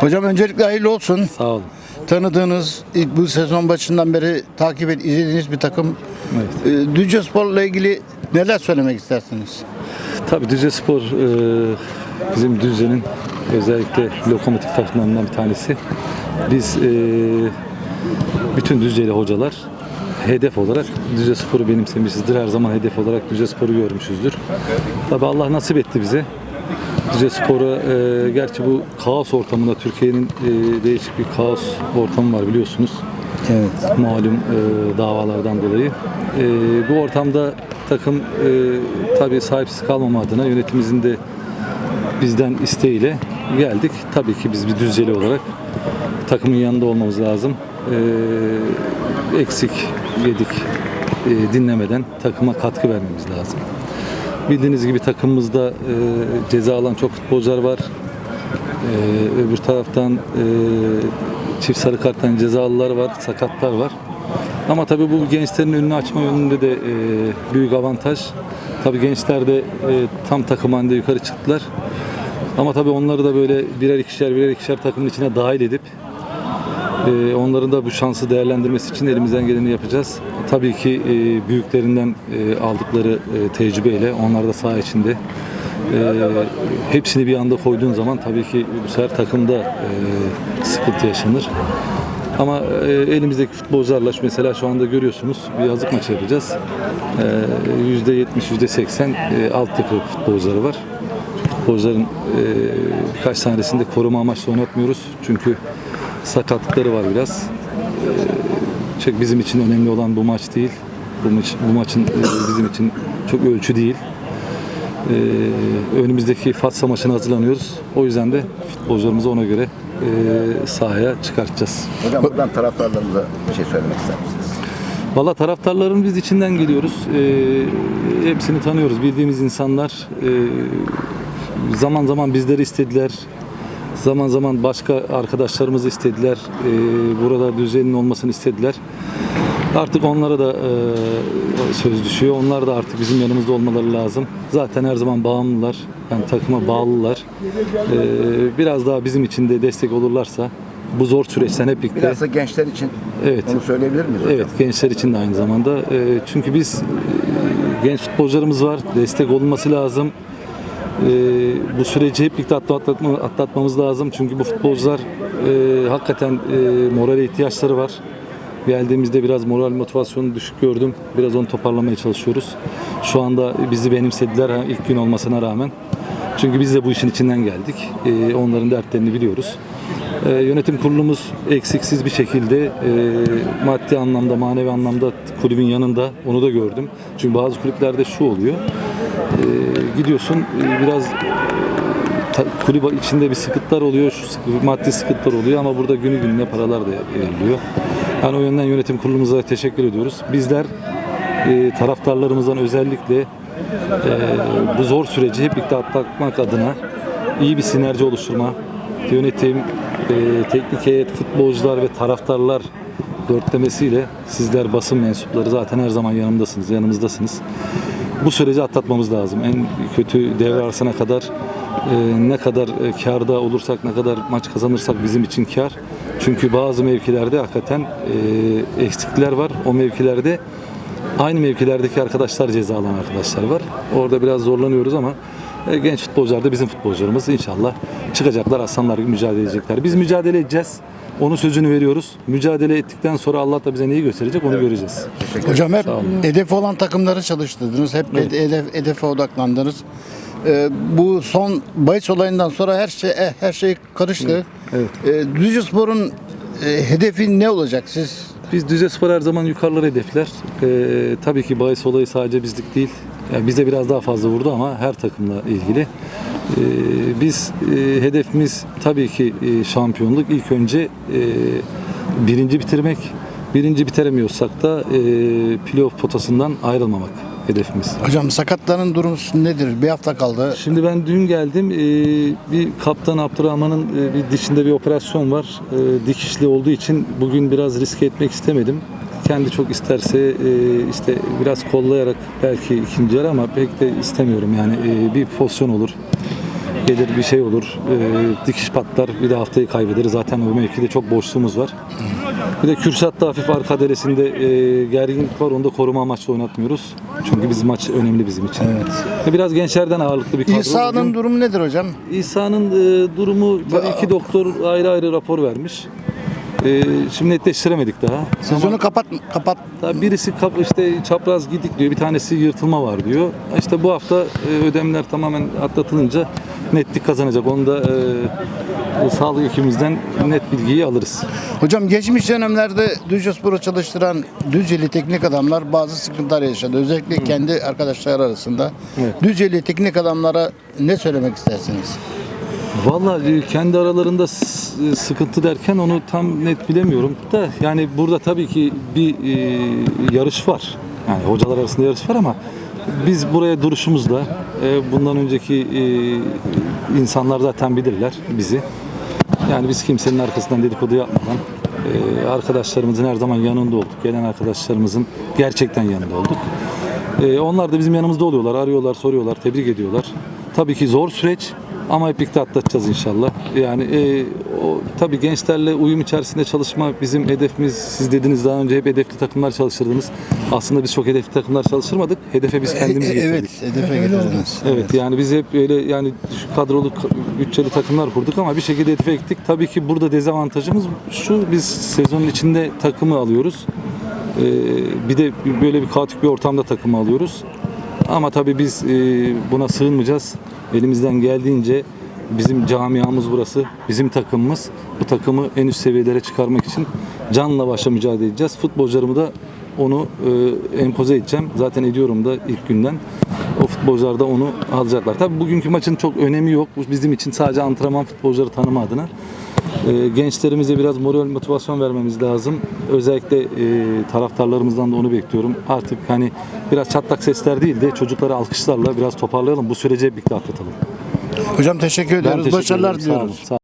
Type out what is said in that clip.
Hocam öncelikle hayırlı olsun. Sağ olun. Tanıdığınız, ilk bu sezon başından beri takip et, izlediğiniz bir takım. Evet. Ee, Düzce Spor'la ilgili neler söylemek istersiniz? Tabii Düzce Spor e, bizim Düzce'nin özellikle lokomotif takımlarından bir tanesi. Biz e, bütün Düzce'li hocalar hedef olarak Düzce Spor'u benimsemişizdir. Her zaman hedef olarak Düzce Spor'u görmüşüzdür. Tabii Allah nasip etti bize. Düzce Spor'a e, gerçi bu kaos ortamında Türkiye'nin e, değişik bir kaos ortamı var biliyorsunuz. Evet. malum e, davalardan dolayı. E, bu ortamda takım e, tabii sahipsiz kalmama adına yönetimimizin de bizden isteğiyle geldik. Tabii ki biz bir düzceli olarak takımın yanında olmamız lazım. E, eksik yedik e, dinlemeden takıma katkı vermemiz lazım. Bildiğiniz gibi takımımızda e, ceza alan çok futbolcular var. Ee, öbür taraftan e, çift sarı karttan cezalılar var, sakatlar var. Ama tabii bu gençlerin önünü açma yönünde de e, büyük avantaj. Tabii gençler de e, tam takım halinde yukarı çıktılar. Ama tabii onları da böyle birer ikişer birer ikişer takımın içine dahil edip e, onların da bu şansı değerlendirmesi için elimizden geleni yapacağız. Tabii ki e, büyüklerinden e, aldıkları e, tecrübeyle onlar da saha içinde hepsini bir anda koyduğun zaman tabii ki bu sefer takımda sıkıntı yaşanır. Ama elimizdeki futbolcularla mesela şu anda görüyorsunuz bir yazık maçı yapacağız. E, %70, %80 e, altyapı futbolcuları var. Futbolcuların e, birkaç tanesini de koruma amaçlı oynatmıyoruz. Çünkü sakatlıkları var biraz. E, çok bizim için önemli olan bu maç değil. Bu, maç, bu maçın e, bizim için çok ölçü değil. Ee, önümüzdeki Fatsa maçına hazırlanıyoruz. O yüzden de futbolcularımızı ona göre e, sahaya çıkartacağız. Hocam buradan taraftarlarımıza bir şey söylemek ister misiniz? Valla taraftarların biz içinden geliyoruz. Ee, hepsini tanıyoruz. Bildiğimiz insanlar Ee, zaman zaman bizleri istediler. Zaman zaman başka arkadaşlarımızı istediler. Ee, burada düzenin olmasını istediler. Artık onlara da e, söz düşüyor. Onlar da artık bizim yanımızda olmaları lazım. Zaten her zaman bağımlılar. Yani takıma bağlılar. Ee, biraz daha bizim için de destek olurlarsa bu zor süreçten hep birlikte Biraz da gençler için Evet. onu söyleyebilir miyiz hocam? Evet gençler için de aynı zamanda. Çünkü biz e, genç futbolcularımız var. Destek olunması lazım. Ee, bu süreci hep birlikte atlatma, atlatmamız lazım. Çünkü bu futbolcular e, hakikaten e, morale ihtiyaçları var. Geldiğimizde biraz moral motivasyonu düşük gördüm. Biraz onu toparlamaya çalışıyoruz. Şu anda bizi benimsediler ilk gün olmasına rağmen. Çünkü biz de bu işin içinden geldik. Ee, onların dertlerini biliyoruz. Ee, yönetim kurulumuz eksiksiz bir şekilde e, maddi anlamda, manevi anlamda kulübün yanında onu da gördüm. Çünkü bazı kulüplerde şu oluyor. Ee, gidiyorsun e, biraz ta, kulüp içinde bir sıkıntılar oluyor, şu sıkı- maddi sıkıntılar oluyor ama burada günü gününe paralar da veriliyor. Yani o yönden yönetim kurulumuza teşekkür ediyoruz. Bizler e, taraftarlarımızdan özellikle e, bu zor süreci hep birlikte atlatmak adına iyi bir sinerji oluşturma, yönetim, e, teknik heyet, futbolcular ve taraftarlar dörtlemesiyle sizler basın mensupları zaten her zaman yanımdasınız, yanımızdasınız. Bu süreci atlatmamız lazım. En kötü devre arasına kadar e, ne kadar e, karda olursak, ne kadar maç kazanırsak bizim için kar. Çünkü bazı mevkilerde hakikaten e, eksiklikler var. O mevkilerde aynı mevkilerdeki arkadaşlar ceza alan arkadaşlar var. Orada biraz zorlanıyoruz ama e, genç futbolcular da bizim futbolcularımız inşallah çıkacaklar aslanlar gibi mücadele edecekler. Biz mücadele edeceğiz. Onun sözünü veriyoruz. Mücadele ettikten sonra Allah da bize neyi gösterecek onu göreceğiz. Hocam hep hedef olan takımları çalıştırdınız. Hep hedef, hedefe odaklandınız. Ee, bu son bahis olayından sonra her şey eh, her şey karıştı. Evet. Ee, Düzce Spor'un e, hedefi ne olacak? Siz Biz Düzce Spor her zaman yukarıları hedefler. Ee, tabii ki bahis olayı sadece bizlik değil. Yani bize biraz daha fazla vurdu ama her takımla ilgili. Ee, biz e, hedefimiz tabii ki e, şampiyonluk. İlk önce e, birinci bitirmek. Birinci bitiremiyorsak da e, playoff potasından ayrılmamak hedefimiz. hocam sakatların durumu nedir? Bir hafta kaldı. Şimdi ben dün geldim. Ee, bir kaptan Abdurrahman'ın e, bir dişinde bir operasyon var. Ee, dikişli olduğu için bugün biraz riske etmek istemedim. Kendi çok isterse e, işte biraz kollayarak belki ikinci yarı ama pek de istemiyorum yani e, bir pozisyon olur. Gelir bir şey olur, e, dikiş patlar, bir de haftayı kaybederiz. Zaten o mevkide çok boşluğumuz var. Bir de Kürşat'ta hafif arka deresinde e, gerginlik var. Onu da koruma amaçlı oynatmıyoruz. Çünkü biz maç önemli bizim için. Evet. Biraz gençlerden ağırlıklı bir kadro. İsa'nın durumu nedir hocam? İsa'nın e, durumu tabii iki doktor ayrı ayrı rapor vermiş. E, şimdi netleştiremedik daha. Sezonu kapat kapat. Tabii birisi kap, işte çapraz gidik diyor, bir tanesi yırtılma var diyor. İşte bu hafta e, ödemler tamamen atlatılınca netlik kazanacak. Onu da e, sağlık ekibimizden net bilgiyi alırız. Hocam geçmiş dönemlerde Düzcespor'u çalıştıran Düzceli teknik adamlar bazı sıkıntılar yaşadı. Özellikle kendi arkadaşlar arasında. Evet. Düzceli teknik adamlara ne söylemek istersiniz? Vallahi e, kendi aralarında e, sıkıntı derken onu tam net bilemiyorum da yani burada tabii ki bir e, yarış var. Yani hocalar arasında yarış var ama biz buraya duruşumuzla e, bundan önceki e, insanlar zaten bilirler bizi. Yani biz kimsenin arkasından dedikodu yapmadan e, arkadaşlarımızın her zaman yanında olduk. Gelen arkadaşlarımızın gerçekten yanında olduk. Onlar da bizim yanımızda oluyorlar, arıyorlar, soruyorlar, tebrik ediyorlar. Tabii ki zor süreç ama hep birlikte atlatacağız inşallah. Yani e, o tabii gençlerle uyum içerisinde çalışma bizim hedefimiz. Siz dediniz daha önce hep hedefli takımlar çalıştırdınız. Aslında biz çok hedefli takımlar çalıştırmadık. Hedefe biz kendimiz E- getirdik. evet, hedefe getirdiniz. Evet yani biz hep öyle yani kadrolu ka- bütçeli takımlar kurduk ama bir şekilde hedefe gittik. Tabii ki burada dezavantajımız şu biz sezonun içinde takımı alıyoruz. Ee, bir de böyle bir kaotik bir ortamda takımı alıyoruz. Ama tabii biz e, buna sığınmayacağız. Elimizden geldiğince bizim camiamız burası, bizim takımımız. Bu takımı en üst seviyelere çıkarmak için canla başla mücadele edeceğiz. Futbolcularımı da onu e, empoze edeceğim. Zaten ediyorum da ilk günden. O futbolcular da onu alacaklar. Tabii bugünkü maçın çok önemi yok. Bu bizim için sadece antrenman futbolcuları tanıma adına. E, gençlerimize biraz moral motivasyon vermemiz lazım. Özellikle e, taraftarlarımızdan da onu bekliyorum. Artık hani biraz çatlak sesler değil de çocukları alkışlarla biraz toparlayalım. Bu süreci hep birlikte atlatalım. Hocam teşekkür ediyoruz. Başarılar ederim. Sağ olun, diliyoruz. Sağ olun.